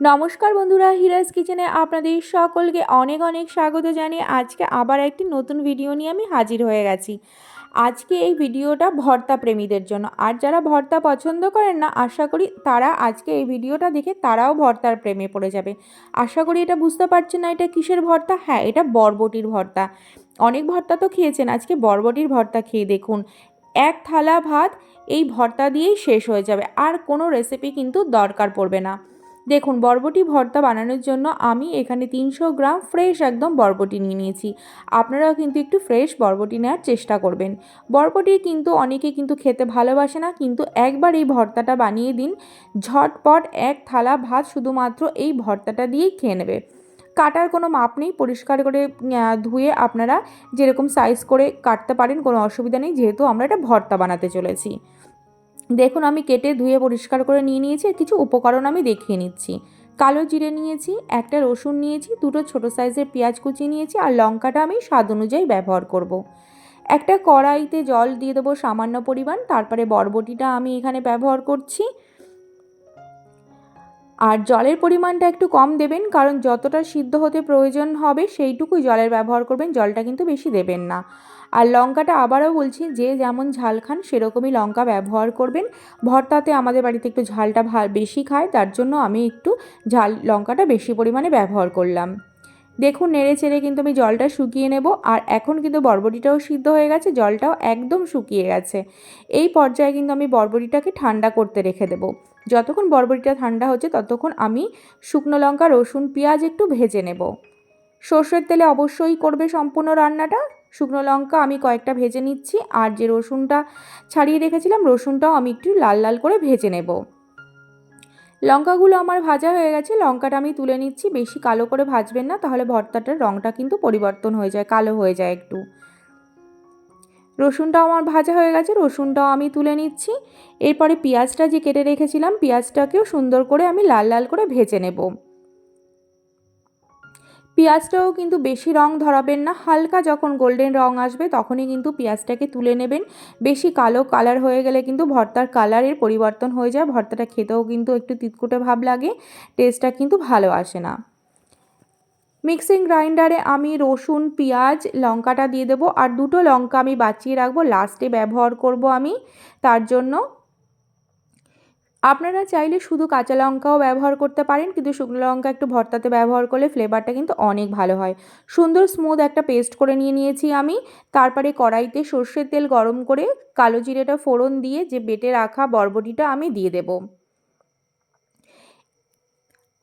নমস্কার বন্ধুরা, হিরাজ কিচেনে আপনাদের সকলকে অনেক অনেক স্বাগত জানিয়ে আজকে আবার একটি নতুন ভিডিও নিয়ে আমি হাজির হয়ে গেছি। আজকে এই ভিডিওটা ভর্তা প্রেমীদের জন্য। আর যারা ভর্তা পছন্দ করেন না, আশা করি তারা আজকে এই ভিডিওটা দেখে তারাও ভর্তার প্রেমে পড়ে যাবে। আশা করি এটা বুঝতে পারছেন না, এটা কিসের ভর্তা? হ্যাঁ এটা বরবটির ভর্তা। অনেক ভর্তা তো খেয়েছেন, আজকে বরবটির ভর্তা খেয়ে দেখুন। এক থালা ভাত এই ভর্তা দিয়েই শেষ হয়ে যাবে। আর কোনো রেসিপি কিন্তু দরকার পড়বে না। দেখুন, বরবটি ভর্তা বানানোর জন্য আমি এখানে তিনশো গ্রাম ফ্রেশ একদম বরবটি নিয়ে নিয়েছি। আপনারাও কিন্তু একটু ফ্রেশ বরবটি নেওয়ার চেষ্টা করবেন। বরবটি কিন্তু অনেকে কিন্তু খেতে ভালোবাসে না, কিন্তু একবার এই ভর্তাটা বানিয়ে দিন, ঝটপট এক থালা ভাত শুধুমাত্র এই ভর্তাটা দিয়েই খেয়ে নেবে। কাটার কোনো মাপ নেই, পরিষ্কার করে ধুয়ে আপনারা যেরকম সাইজ করে কাটতে পারেন, কোনো অসুবিধা নেই, যেহেতু আমরা এটা ভর্তা বানাতে চলেছি। দেখুন, আমি কেটে ধুয়ে পরিষ্কার করে নিয়ে নিয়েছি, আর কিছু উপকরণ আমি দেখিয়ে নিচ্ছি কালো জিরে নিয়েছি, একটা রসুন নিয়েছি, দুটো ছোট সাইজের পেঁয়াজ কুচি নিয়েছি, আর লঙ্কাটা আমি স্বাদ অনুযায়ী ব্যবহার করব। একটা কড়াইতে জল দিয়ে দেবো সামান্য পরিমাণ, তারপরে বরবটিটা আমি এখানে ব্যবহার করছি আর জলের পরিমাণটা একটু কম দেবেন, কারণ যতটা সিদ্ধ হতে প্রয়োজন হবে সেইটুকুই জলের ব্যবহার করবেন, জলটা কিন্তু বেশি দেবেন না। আর লঙ্কাটা আবারও বলছি, যে যেমন ঝাল খান সেরকমই লঙ্কা ব্যবহার করবেন। ভর্তাতে আমাদের বাড়িতে একটু ঝালটা বেশি খায়, তার জন্য আমি একটু ঝাল লঙ্কাটা বেশি পরিমাণে ব্যবহার করলাম। দেখুন, নেড়ে চেড়ে কিন্তু আমি জলটা শুকিয়ে নেব। আর এখন কিন্তু বরবটিটাও সিদ্ধ হয়ে গেছে, জলটাও একদম শুকিয়ে গেছে। এই পর্যায়ে কিন্তু আমি বরবটিটাকে ঠান্ডা করতে রেখে দেবো। যতক্ষণ বরবটিটা ঠান্ডা হচ্ছে, ততক্ষণ আমি শুকনো লঙ্কা, রসুন, পেঁয়াজ একটু ভেজে নেব। সর্ষের তেলে অবশ্যই করবে সম্পূর্ণ রান্নাটা। শুকনো লঙ্কা আমি কয়েকটা ভেজে নিচ্ছি। আর যে রসুনটা ছাড়িয়ে রেখেছিলাম, রসুনটাও আমি একটু লাল লাল করে ভেজে নেব। লঙ্কাগুলো আমার ভাজা হয়ে গেছে। লঙ্কাটা আমি তুলে নিচ্ছি। বেশি কালো করে ভাজবেন না, তাহলে ভর্তাটার রঙটা কিন্তু পরিবর্তন হয়ে যায়, কালো হয়ে যায় একটু। রসুনটাও আমার ভাজা হয়ে গেছে, রসুনটাও আমি তুলে নিচ্ছি। এরপরে পেঁয়াজটা যে কেটে রেখেছিলাম, পেঁয়াজটাকেও সুন্দর করে আমি লাল লাল করে ভেজে নেব। পেঁয়াজটাও কিন্তু বেশি রং ধরাবেন না। হালকা যখন গোল্ডেন রং আসবে, তখনই কিন্তু পেঁয়াজটাকে তুলে নেবেন। বেশি কালো কালার হয়ে গেলে কিন্তু ভর্তার কালারের পরিবর্তন হয়ে যায়। ভর্তাটা খেতেও কিন্তু একটু তিতকুটে ভাব লাগে, টেস্টটা কিন্তু ভালো আসে না। মিক্সিং গ্রাইন্ডারে আমি রসুন, পেঁয়াজ, লঙ্কাটা দিয়ে দেবো। আর দুটো লঙ্কা আমি বাঁচিয়ে রাখব। লাস্টে ব্যবহার করব আমি। তার জন্য আপনারা চাইলে শুধু কাঁচা লঙ্কাও ব্যবহার করতে পারেন, কিন্তু শুকনো লঙ্কা একটু ভর্তাতে ব্যবহার করলে ফ্লেভারটা কিন্তু অনেক ভালো হয়। সুন্দর স্মুথ একটা পেস্ট করে নিয়ে নিয়েছি আমি। তারপরে কড়াইতে সর্ষের তেল গরম করে কালো জিরেটা ফোড়ন দিয়ে যে বেটে রাখা বরবটিটা আমি দিয়ে দেব।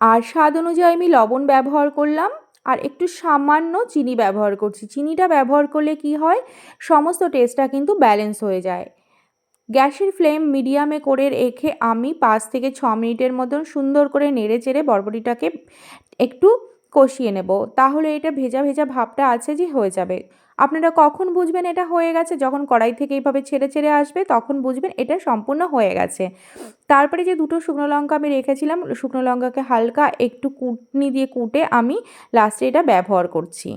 আর স্বাদ অনুযায়ী আমি লবণ ব্যবহার করলাম। আর একটু সামান্য চিনি ব্যবহার করছি। চিনিটা ব্যবহার করলে কি হয়? সমস্ত টেস্টটা কিন্তু ব্যালেন্স হয়ে যায়। গ্যাসের ফ্লেম মিডিয়ামে করে রেখে আমি পাঁচ থেকে ছ মিনিটের মতন সুন্দর করে নেড়ে চেড়ে বরবটিটাকে একটু কষিয়ে নেব। তাহলে এটা ভেজা ভেজা ভাবটা আছে যে হয়ে যাবে। আপনারা কখন বুঝবেন এটা হয়ে গেছে? যখন কড়াই থেকে এইভাবে ছেড়ে ছেড়ে আসবে, তখন বুঝবেন এটা সম্পূর্ণ হয়ে গেছে। তারপরে যে দুটো শুকনো লঙ্কা আমি রেখেছিলাম, শুকনো লঙ্কাকে হালকা একটু কুটনি দিয়ে কুটে আমি লাস্টে এটা ব্যবহার করছি।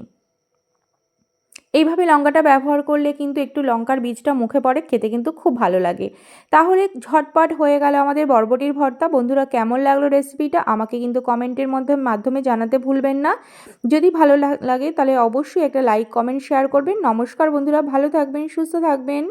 এইভাবে লঙ্কাটা ব্যবহার করলে কিন্তু একটু লঙ্কার বীজটা মুখে পড়ে, খেতে কিন্তু খুব ভালো লাগে। তাহলে ঝটপট হয়ে গেল আমাদের বরবটির ভর্তা। বন্ধুরা, কেমন লাগল রেসিপিটা আমাকে কিন্তু কমেন্টের মধ্যে, মাধ্যমে জানাতে ভুলবেন না। যদি ভালো লাগে তাহলে অবশ্যই একটা লাইক কমেন্ট শেয়ার করবেন। নমস্কার বন্ধুরা, ভালো থাকবেন, সুস্থ থাকবেন।